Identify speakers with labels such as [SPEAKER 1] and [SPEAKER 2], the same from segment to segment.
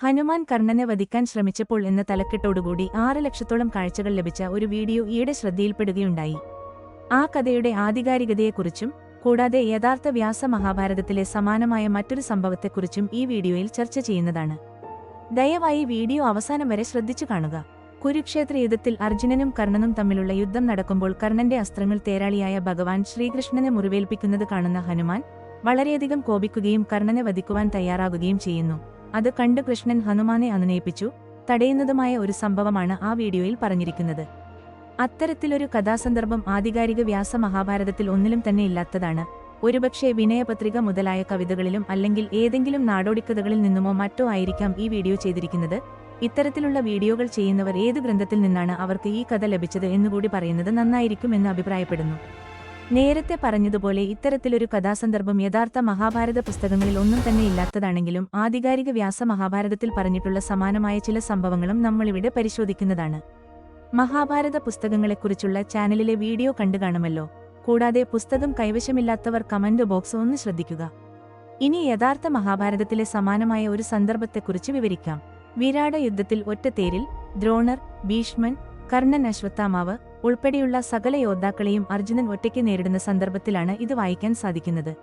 [SPEAKER 1] ഹനുമാൻ കർണനെ വധിക്കാൻ ശ്രമിച്ചപ്പോൾ എന്ന തലക്കെട്ടോടുകൂടി ആറ് ലക്ഷത്തോളം കാഴ്ചകൾ ലഭിച്ച ഒരു വീഡിയോ ഈയിടെ ശ്രദ്ധയിൽപ്പെടുകയുണ്ടായി. ആ കഥയുടെ ആധികാരികതയെക്കുറിച്ചും കൂടാതെ യഥാർത്ഥ വ്യാസ മഹാഭാരതത്തിലെ സമാനമായ മറ്റൊരു സംഭവത്തെക്കുറിച്ചും ഈ വീഡിയോയിൽ ചർച്ച ചെയ്യുന്നതാണ്. ദയവായി വീഡിയോ അവസാനം വരെ ശ്രദ്ധിച്ചു കാണുക. കുരുക്ഷേത്ര യുദ്ധത്തിൽ അർജുനനും കർണനും തമ്മിലുള്ള യുദ്ധം നടക്കുമ്പോൾ കർണന്റെ അസ്ത്രങ്ങൾ തേരാളിയായ ഭഗവാൻ ശ്രീകൃഷ്ണനെ മുറിവേൽപ്പിക്കുന്നത് കാണുന്ന ഹനുമാൻ വളരെയധികം കോപിക്കുകയും കർണനെ വധിക്കുവാൻ തയ്യാറാകുകയും ചെയ്യുന്നു. അത് കണ്ട് കൃഷ്ണൻ ഹനുമാനെ അനുനയിപ്പിച്ചു. തടയുന്നതുമായ ഒരു സംഭവമാണ് ആ വീഡിയോയിൽ പറഞ്ഞിരിക്കുന്നത്. അത്തരത്തിലൊരു കഥാസന്ദർഭം ആധികാരിക വ്യാസ മഹാഭാരതത്തിൽ ഒന്നിലും തന്നെ ഇല്ലാത്തതാണ്. ഒരുപക്ഷെ വിനയപത്രിക മുതലായ കവിതകളിലും അല്ലെങ്കിൽ ഏതെങ്കിലും നാടോടിക്കഥകളിൽ നിന്നുമോ മറ്റോ ആയിരിക്കാം ഈ വീഡിയോ ചെയ്തിരിക്കുന്നത്. ഇത്തരത്തിലുള്ള വീഡിയോകൾ ചെയ്യുന്നവർ ഏത് ഗ്രന്ഥത്തിൽ നിന്നാണ് അവർക്ക് ഈ കഥ ലഭിച്ചത് എന്നുകൂടി പറയുന്നത് നന്നായിരിക്കും എന്ന് അഭിപ്രായപ്പെടുന്നു. നേരത്തെ പറഞ്ഞതുപോലെ ഇത്തരത്തിലൊരു കഥാസന്ദർഭം യഥാർത്ഥ മഹാഭാരത പുസ്തകങ്ങളിൽ ഒന്നും തന്നെ ഇല്ലാത്തതാണെങ്കിലും ആധികാരിക വ്യാസ മഹാഭാരതത്തിൽ പറഞ്ഞിട്ടുള്ള സമാനമായ ചില സംഭവങ്ങളും നമ്മളിവിടെ പരിശോധിക്കുന്നതാണ്. മഹാഭാരത പുസ്തകങ്ങളെക്കുറിച്ചുള്ള ചാനലിലെ വീഡിയോ കണ്ടു കാണുമല്ലോ. കൂടാതെ പുസ്തകം കൈവശമില്ലാത്തവർ കമന്റ് ബോക്സ് ഒന്ന് ശ്രദ്ധിക്കുക. ഇനി യഥാർത്ഥ മഹാഭാരതത്തിലെ സമാനമായ ഒരു സന്ദർഭത്തെക്കുറിച്ച് വിവരിക്കാം. വിരാട യുദ്ധത്തിൽ ഒറ്റത്തേരിൽ ദ്രോണർ ഭീഷ്മൻ കർണൻ അശ്വത്ഥാമാവ് ഉൾപ്പെടെയുള്ള സകല യോദ്ധാക്കളെയും അർജുനൻ ഒറ്റയ്ക്ക് നേരിടുന്ന സന്ദർഭത്തിലാണ് ഇത് വായിക്കാൻ സാധിക്കുന്നത്.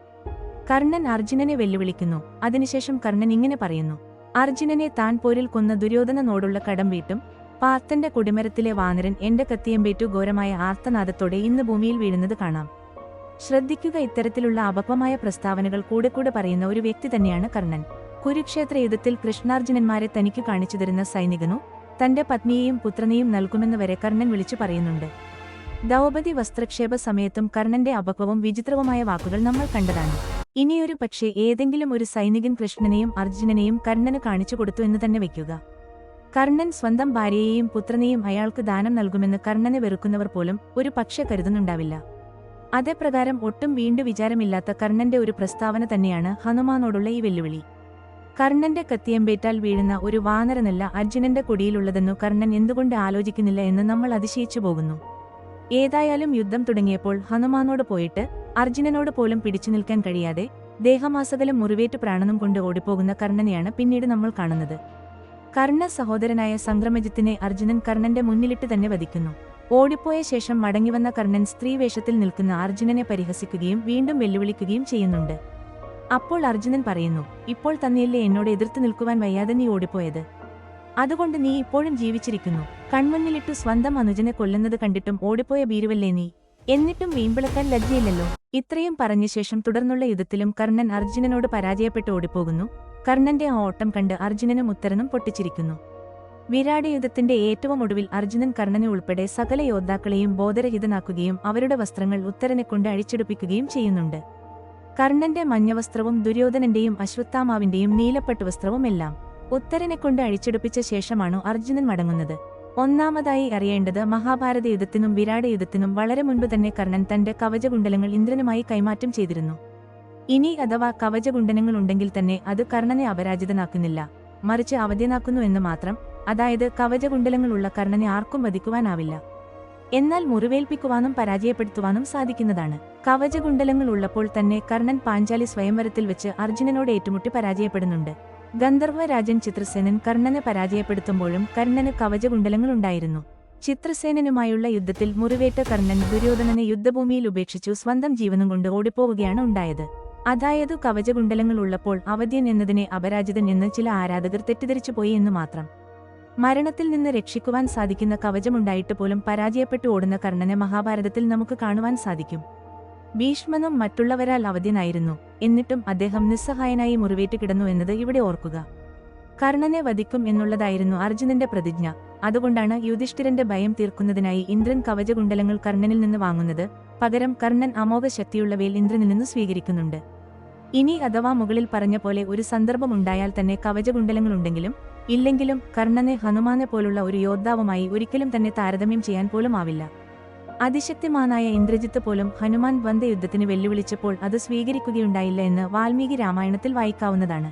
[SPEAKER 1] കർണൻ അർജുനനെ വെല്ലുവിളിക്കുന്നു. അതിനുശേഷം കർണൻ ഇങ്ങനെ പറയുന്നു. അർജുനനെ താൻ പോരിൽ കൊന്ന ദുര്യോധനനോടുള്ള കടം വീട്ടും. പാർത്തന്റെ കുടിമരത്തിലെ വാനരൻ എന്റെ കത്തിയമ്പേറ്റു ഘോരമായ ആർത്തനാദത്തോടെ ഇന്ന് ഭൂമിയിൽ വീഴുന്നത് കാണാം. ശ്രദ്ധിക്കുക ഇത്തരത്തിലുള്ള അപക്വമായ പ്രസ്താവനകൾ കൂടെ കൂടെ പറയുന്ന ഒരു വ്യക്തി തന്നെയാണ് കർണൻ. കുരുക്ഷേത്ര യുദ്ധത്തിൽ കൃഷ്ണാർജുനന്മാരെ തനിക്ക് കാണിച്ചു തരുന്ന സൈനികനു തന്റെ പത്നിയെയും പുത്രനെയും നൽകുമെന്ന് വരെ കർണൻ വിളിച്ചു പറയുന്നുണ്ട്. ദ്രൗപദി വസ്ത്രക്ഷേപ സമയത്തും കർണന്റെ അപക്വവും വിചിത്രവുമായ വാക്കുകൾ നമ്മൾ കണ്ടതാണ്. ഇനിയൊരു പക്ഷേ ഏതെങ്കിലും ഒരു സൈനികൻ കൃഷ്ണനെയും അർജുനനെയും കർണന് കാണിച്ചു കൊടുത്തു എന്ന് തന്നെ വെക്കുക. കർണൻ സ്വന്തം ഭാര്യയെയും പുത്രനെയും അയാൾക്ക് ദാനം നൽകുമെന്ന് കർണനെ വെറുക്കുന്നവർ പോലും ഒരു പക്ഷെ കരുതുന്നുണ്ടാവില്ല. അതേപ്രകാരം ഒട്ടും വീണ്ടു വിചാരമില്ലാത്ത കർണന്റെ ഒരു പ്രസ്താവന തന്നെയാണ് ഹനുമാനോടുള്ള ഈ വെല്ലുവിളി. കർണന്റെ കത്തിയമ്പേറ്റാൽ വീഴുന്ന ഒരു വാനരനല്ല അർജുനന്റെ കൊടിയിലുള്ളതെന്നു കർണൻ എന്തുകൊണ്ട് ആലോചിക്കുന്നില്ല എന്ന് നമ്മൾ അതിശയിച്ചു പോകുന്നു. ഏതായാലും യുദ്ധം തുടങ്ങിയപ്പോൾ ഹനുമാനോട് പോയിട്ട് അർജുനനോട് പോലും പിടിച്ചു നിൽക്കാൻ കഴിയാതെ ദേഹമാസകലം മുറിവേറ്റ് പ്രാണനും കൊണ്ട് ഓടിപ്പോകുന്ന കർണനെയാണ് പിന്നീട് നമ്മൾ കാണുന്നത്. കർണ സഹോദരനായ സംക്രമജിത്തിനെ അർജുനൻ കർണന്റെ മുന്നിലിട്ട് തന്നെ വധിക്കുന്നു. ഓടിപ്പോയ ശേഷം മടങ്ങിവന്ന കർണൻ സ്ത്രീവേഷത്തിൽ നിൽക്കുന്ന അർജുനനെ പരിഹസിക്കുകയും വീണ്ടും വെല്ലുവിളിക്കുകയും ചെയ്യുന്നുണ്ട്. അപ്പോൾ അർജുനൻ പറയുന്നു ഇപ്പോൾ തന്നെയല്ലേ എന്നോട് എതിർത്ത് നിൽക്കുവാൻ വയ്യാതെ നീ ഓടിപ്പോയത്? അതുകൊണ്ട് നീ ഇപ്പോഴും ജീവിച്ചിരിക്കുന്നു. കൺമുന്നിലിട്ടു സ്വന്തം അനുജനെ കൊല്ലുന്നത് കണ്ടിട്ടും ഓടിപ്പോയ ഭീരുവല്ലേ നീ? എന്നിട്ടും വീമ്പിളക്കാൻ ലജ്ജയില്ലല്ലോ? ഇത്രയും പറഞ്ഞ ശേഷം തുടർന്നുള്ള യുദ്ധത്തിലും കർണൻ അർജുനനോട് പരാജയപ്പെട്ട് ഓടിപ്പോകുന്നു. കർണന്റെ ആ ഓട്ടം കണ്ട് അർജുനനും ഉത്തരനും പൊട്ടിച്ചിരിക്കുന്നു. വിരാട് യുദ്ധത്തിന്റെ ഏറ്റവും ഒടുവിൽ അർജുനൻ കർണനെ ഉൾപ്പെടെ സകല യോദ്ധാക്കളെയും ബോധരഹിതനാക്കുകയും അവരുടെ വസ്ത്രങ്ങൾ ഉത്തരനെ കൊണ്ട് അഴിച്ചെടുപ്പിക്കുകയും ചെയ്യുന്നുണ്ട്. കർണന്റെ മഞ്ഞവസ്ത്രവും ദുര്യോധനന്റെയും അശ്വത്ഥാമാവിന്റെയും നീലപ്പട്ട് വസ്ത്രവും എല്ലാം ഉത്തരനെ കൊണ്ട് അഴിച്ചെടുപ്പിച്ച ശേഷമാണു അർജുനൻ മടങ്ങുന്നത്. ഒന്നാമതായി അറിയേണ്ടത് മഹാഭാരത യുദ്ധത്തിനും വിരാട യുദ്ധത്തിനും വളരെ മുൻപ് തന്നെ കർണൻ തന്റെ കവചകുണ്ടലങ്ങൾ ഇന്ദ്രനുമായി കൈമാറ്റം ചെയ്തിരുന്നു. ഇനി അഥവാ കവചകുണ്ടലങ്ങൾ ഉണ്ടെങ്കിൽ തന്നെ അത് കർണനെ അപരാജിതനാക്കുന്നില്ല. മറിച്ച് അവധ്യനാക്കുന്നു എന്ന് മാത്രം അതായത് കവചകുണ്ടലങ്ങളുള്ള കർണനെ ആർക്കും വധിക്കുവാനാവില്ല. എന്നാൽ മുറിവേൽപ്പിക്കുവാനും പരാജയപ്പെടുത്തുവാനും സാധിക്കുന്നതാണ്. കവചകുണ്ടലങ്ങൾ ഉള്ളപ്പോൾ തന്നെ കർണൻ പാഞ്ചാലി സ്വയംവരത്തിൽ വെച്ച് അർജുനനോട് ഏറ്റുമുട്ടി പരാജയപ്പെടുന്നുണ്ട്. ഗന്ധർവരാജൻ ചിത്രസേനൻ കർണനെ പരാജയപ്പെടുത്തുമ്പോഴും കർണന് കവചകുണ്ടലങ്ങൾ ഉണ്ടായിരുന്നു. ചിത്രസേനനുമായുള്ള യുദ്ധത്തിൽ മുറിവേറ്റ കർണൻ ദുര്യോധനനെ യുദ്ധഭൂമിയിൽ ഉപേക്ഷിച്ചു സ്വന്തം ജീവനും കൊണ്ട് ഓടിപ്പോവുകയാണ് ഉണ്ടായത്. അതായത് കവചകുണ്ടലങ്ങൾ ഉള്ളപ്പോൾ അവധ്യൻ എന്നതിനെ അപരാജിതൻ എന്ന് ചില ആരാധകർ തെറ്റിദ്ധരിച്ചുപോയി എന്ന് മാത്രം. മരണത്തിൽ നിന്ന് രക്ഷിക്കുവാൻ സാധിക്കുന്ന കവചമുണ്ടായിട്ട് പോലും പരാജയപ്പെട്ടു ഓടുന്ന കർണനെ മഹാഭാരതത്തിൽ നമുക്ക് കാണുവാൻ സാധിക്കും. ഭീഷ്മനും മറ്റുള്ളവരാൽ അവധ്യനായിരുന്നു. എന്നിട്ടും അദ്ദേഹം നിസ്സഹായനായി മുറിവേറ്റ് കിടന്നു എന്നത് ഇവിടെ ഓർക്കുക. കർണനെ വധിക്കും എന്നുള്ളതായിരുന്നു അർജുനന്റെ പ്രതിജ്ഞ. അതുകൊണ്ടാണ് യുധിഷ്ഠിരന്റെ ഭയം തീർക്കുന്നതിനായി ഇന്ദ്രൻ കവചകുണ്ടലങ്ങൾ കർണനിൽ നിന്ന് വാങ്ങുന്നത്. പകരം കർണൻ അമോഘ ശക്തിയുള്ളവയിൽ ഇന്ദ്രനിൽ നിന്ന് സ്വീകരിക്കുന്നുണ്ട്. ഇനി അഥവാ മുകളിൽ പറഞ്ഞ പോലെ ഒരു സന്ദർഭമുണ്ടായാൽ തന്നെ കവചകുണ്ടലങ്ങളുണ്ടെങ്കിലും ഇല്ലെങ്കിലും കർണനെ ഹനുമാനെ പോലുള്ള ഒരു യോദ്ധാവുമായി ഒരിക്കലും തന്നെ താരതമ്യം ചെയ്യാൻ പോലും ആവില്ല. അതിശക്തിമാനായ ഇന്ദ്രജിത്ത് പോലും ഹനുമാൻ ദ്വന്ദ് യുദ്ധത്തിന് വെല്ലുവിളിച്ചപ്പോൾ അത് സ്വീകരിക്കുകയുണ്ടായില്ല എന്ന് വാൽമീകി രാമായണത്തിൽ വായിക്കാവുന്നതാണ്.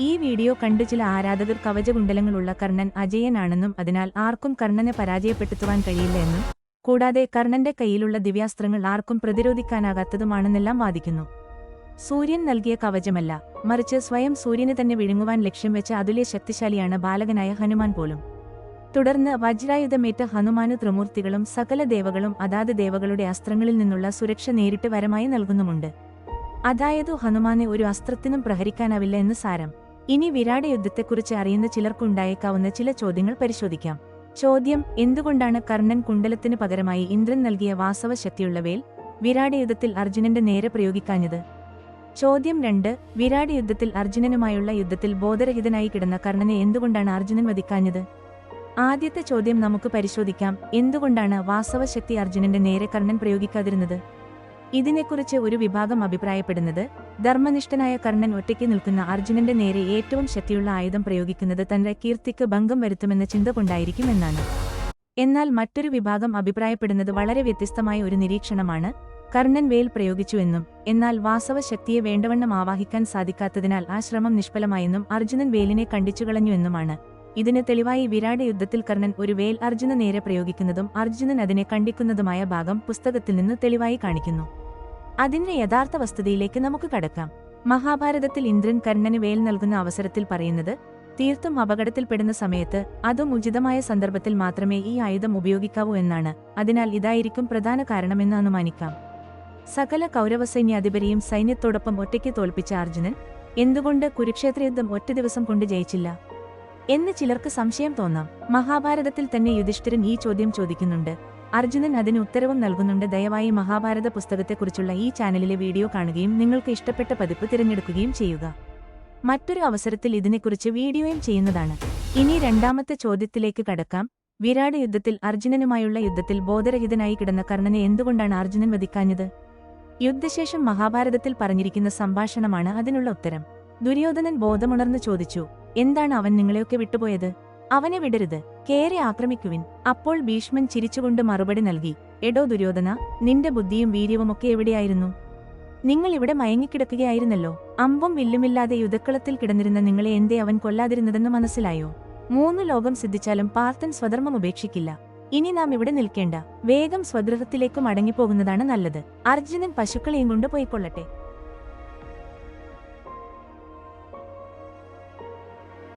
[SPEAKER 1] ഈ വീഡിയോ കണ്ടു ചില ആരാധകർ കവചകുണ്ടലങ്ങളുള്ള കർണൻ അജയനാണെന്നും അതിനാൽ ആർക്കും കർണനെ പരാജയപ്പെടുത്തുവാൻ കഴിയില്ല എന്നും കൂടാതെ കർണന്റെ കയ്യിലുള്ള ദിവ്യാസ്ത്രങ്ങൾ ആർക്കും പ്രതിരോധിക്കാനാകാത്തതുമാണെന്നെല്ലാം വാദിക്കുന്നു. സൂര്യൻ നൽകിയ കവചമല്ല മറിച്ച് സ്വയം സൂര്യനെ തന്നെ വിഴുങ്ങുവാൻ ലക്ഷ്യം വെച്ച അതുല്യ ശക്തിശാലിയാണ് ബാലകനായ ഹനുമാൻ പോലും. തുടർന്ന് വജ്രായുധമേറ്റ ഹനുമാനു ത്രിമൂർത്തികളും സകല ദേവകളും അതാത് ദേവകളുടെ അസ്ത്രങ്ങളിൽ നിന്നുള്ള സുരക്ഷ നേരിട്ട് വരമായി നൽകുന്നുമുണ്ട്. അതായത് ഹനുമാനെ ഒരു അസ്ത്രത്തിനും പ്രഹരിക്കാനാവില്ല എന്ന് സാരം. ഇനി വിരാട യുദ്ധത്തെക്കുറിച്ച് അറിയുന്ന ചിലർക്കുണ്ടായേക്കാവുന്ന ചില ചോദ്യങ്ങൾ പരിശോധിക്കാം. ചോദ്യം എന്തുകൊണ്ടാണ് കർണൻ കുണ്ടലത്തിന് പകരമായി ഇന്ദ്രൻ നൽകിയ വാസവ ശക്തിയുള്ള വിരാട യുദ്ധത്തിൽ അർജുനന്റെ നേരെ പ്രയോഗിക്കാഞ്ഞത് ചോദ്യം രണ്ട് വിരാട് യുദ്ധത്തിൽ അർജുനനുമായുള്ള യുദ്ധത്തിൽ ബോധരഹിതനായി കിടന്ന കർണനെ എന്തുകൊണ്ടാണ് അർജുനൻ വധിക്കാഞ്ഞത്? ആദ്യത്തെ ചോദ്യം നമുക്ക് പരിശോധിക്കാം. എന്തുകൊണ്ടാണ് വാസവശക്തി അർജുനന്റെ നേരെ കർണൻ പ്രയോഗിക്കാതിരുന്നത്? ഇതിനെക്കുറിച്ച് ഒരു വിഭാഗം അഭിപ്രായപ്പെടുന്നത് ധർമ്മനിഷ്ഠനായ കർണൻ ഒറ്റയ്ക്ക് നിൽക്കുന്ന അർജുനന്റെ നേരെ ഏറ്റവും ശക്തിയുള്ള ആയുധം പ്രയോഗിക്കുന്നത് തന്റെ കീർത്തിക്ക് ഭംഗം വരുത്തുമെന്ന ചിന്ത കൊണ്ടായിരിക്കും എന്നാണ്. എന്നാൽ മറ്റൊരു വിഭാഗം അഭിപ്രായപ്പെടുന്നത് വളരെ വ്യത്യസ്തമായ ഒരു നിരീക്ഷണമാണ് കർണൻ വേൽ പ്രയോഗിച്ചുവെന്നും എന്നാൽ വാസവ ശക്തിയെ വേണ്ടവണ്ണം ആവാഹിക്കാൻ സാധിക്കാത്തതിനാൽ ആ ശ്രമം നിഷ്ഫലമായെന്നും അർജുനൻ വേലിനെ കണ്ടിച്ചുകളഞ്ഞുവെന്നുമാണ് ഇതിന് തെളിവായി വിരാട് യുദ്ധത്തിൽ കർണൻ ഒരു വേൽ അർജുന നേരെ പ്രയോഗിക്കുന്നതും അർജുനൻ അതിനെ കണ്ടിക്കുന്നതുമായ ഭാഗം പുസ്തകത്തിൽ നിന്ന് തെളിവായി കാണിക്കുന്നു. അതിന്റെ യഥാർത്ഥ വസ്തുതയിലേക്ക് നമുക്ക് കടക്കാം. മഹാഭാരതത്തിൽ ഇന്ദ്രൻ കർണന് വേൽ നൽകുന്ന അവസരത്തിൽ പറയുന്നത് തീർത്തും അപകടത്തിൽപ്പെടുന്ന സമയത്ത് അതും ഉചിതമായ സന്ദർഭത്തിൽ മാത്രമേ ഈ ആയുധം ഉപയോഗിക്കാവൂ എന്നാണ്. അതിനാൽ ഇതായിരിക്കും പ്രധാന കാരണമെന്ന് അനുമാനിക്കാം. സകല കൗരവസൈന്യാധിപരെയും സൈന്യത്തോടൊപ്പം ഒറ്റയ്ക്ക് തോൽപ്പിച്ച അർജുനൻ എന്തുകൊണ്ട് കുരുക്ഷേത്ര യുദ്ധം ഒറ്റ ദിവസം കൊണ്ട് ജയിച്ചില്ല? എന്ന് ചിലർക്ക് സംശയം തോന്നാം. മഹാഭാരതത്തിൽ തന്നെ യുധിഷ്ഠിരൻ ഈ ചോദ്യം ചോദിക്കുന്നുണ്ട്. അർജുനൻ അതിന് ഉത്തരവും നൽകുന്നുണ്ട്. ദയവായി മഹാഭാരത പുസ്തകത്തെക്കുറിച്ചുള്ള ഈ ചാനലിലെ വീഡിയോ കാണുകയും നിങ്ങൾക്ക് ഇഷ്ടപ്പെട്ട പതിപ്പ് തിരഞ്ഞെടുക്കുകയും ചെയ്യുക. മറ്റൊരു അവസരത്തിൽ ഇതിനെക്കുറിച്ച് വീഡിയോയും ചെയ്യുന്നതാണ്. ഇനി രണ്ടാമത്തെ ചോദ്യത്തിലേക്ക് കടക്കാം. വിരാട് യുദ്ധത്തിൽ അർജുനനുമായുള്ള യുദ്ധത്തിൽ ബോധരഹിതനായി കിടന്ന കർണനെ എന്തുകൊണ്ടാണ് അർജുനൻ വധിക്കാഞ്ഞത്? യുദ്ധശേഷം മഹാഭാരതത്തിൽ പറഞ്ഞിരിക്കുന്ന സംഭാഷണമാണ് അതിനുള്ള ഉത്തരം. ദുര്യോധനൻ ബോധമുണർന്നു ചോദിച്ചു എന്താണ് അവൻ നിങ്ങളെയൊക്കെ വിട്ടുപോയത്? അവനെ വിടരുത്. കേറെ ആക്രമിക്കുവിൻ. അപ്പോൾ ഭീഷ്മൻ ചിരിച്ചുകൊണ്ട് മറുപടി നൽകി എടോ ദുര്യോധന നിന്റെ ബുദ്ധിയും വീര്യവുമൊക്കെ എവിടെയായിരുന്നു? നിങ്ങൾ ഇവിടെ മയങ്ങിക്കിടക്കുകയായിരുന്നല്ലോ. അമ്പും വില്ലുമില്ലാതെ യുദ്ധക്കളത്തിൽ കിടന്നിരുന്ന നിങ്ങളെ എന്തേ അവൻ കൊല്ലാതിരുന്നതെന്ന് മനസ്സിലായോ? മൂന്ന് ലോകം സിദ്ധിച്ചാലും പാർത്തൻ സ്വധർമ്മം ഉപേക്ഷിക്കില്ല. ഇനി നാം ഇവിടെ നിൽക്കേണ്ട. വേഗം സ്വഗൃഹത്തിലേക്ക് മടങ്ങിപ്പോകുന്നതാണ് നല്ലത്. അർജുനൻ പശുക്കളെയും കൊണ്ട് പോയിക്കൊള്ളട്ടെ.